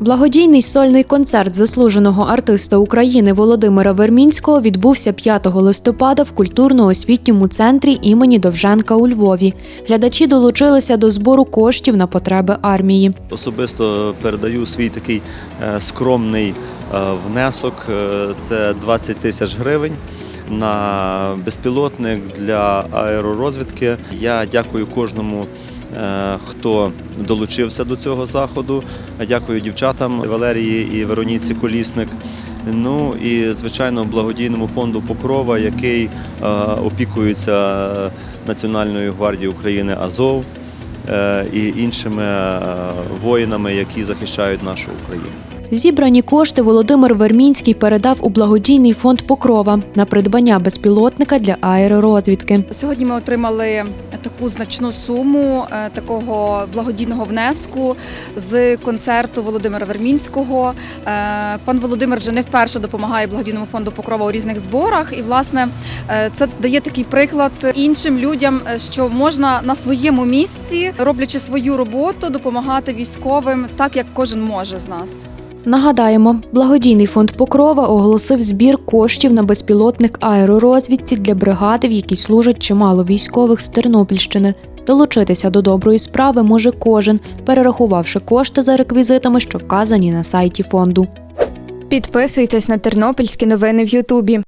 Благодійний сольний концерт заслуженого артиста України Володимира Вермінського відбувся 5 листопада в культурно-освітньому центрі імені Довженка у Львові. Глядачі долучилися до збору коштів на потреби армії. Особисто передаю свій такий е, скромний е, внесок. Е, Це 20 тисяч гривень на безпілотник для аеророзвідки. Я дякую кожному. Е, Хто долучився до цього заходу? Дякую дівчатам Валерії і Вероніці Колісник. Ну і звичайно благодійному фонду Покрова, який е, опікується Національною гвардією України Азов е, і іншими воїнами, які захищають нашу Україну. Зібрані кошти Володимир Вермінський передав у благодійний фонд Покрова на придбання безпілотника для аеророзвідки. Сьогодні ми отримали таку значну суму е, такого благодійного внеску з концерту Володимира Вермінського. Е, Пан Володимир вже не вперше допомагає благодійному фонду Покрова у різних зборах. І, власне, е, це дає такий приклад іншим людям, що можна на своєму місці, роблячи свою роботу, допомагати військовим так, як кожен може з нас. Нагадаємо, благодійний фонд Покрова оголосив збір коштів на безпілотник аеророзвідці для бригади, в якій служать чимало військових з Тернопільщини. Долучитися до доброї справи може кожен, перерахувавши кошти за реквізитами, що вказані на сайті фонду. Підписуйтесь на тернопільські новини в Ютубі.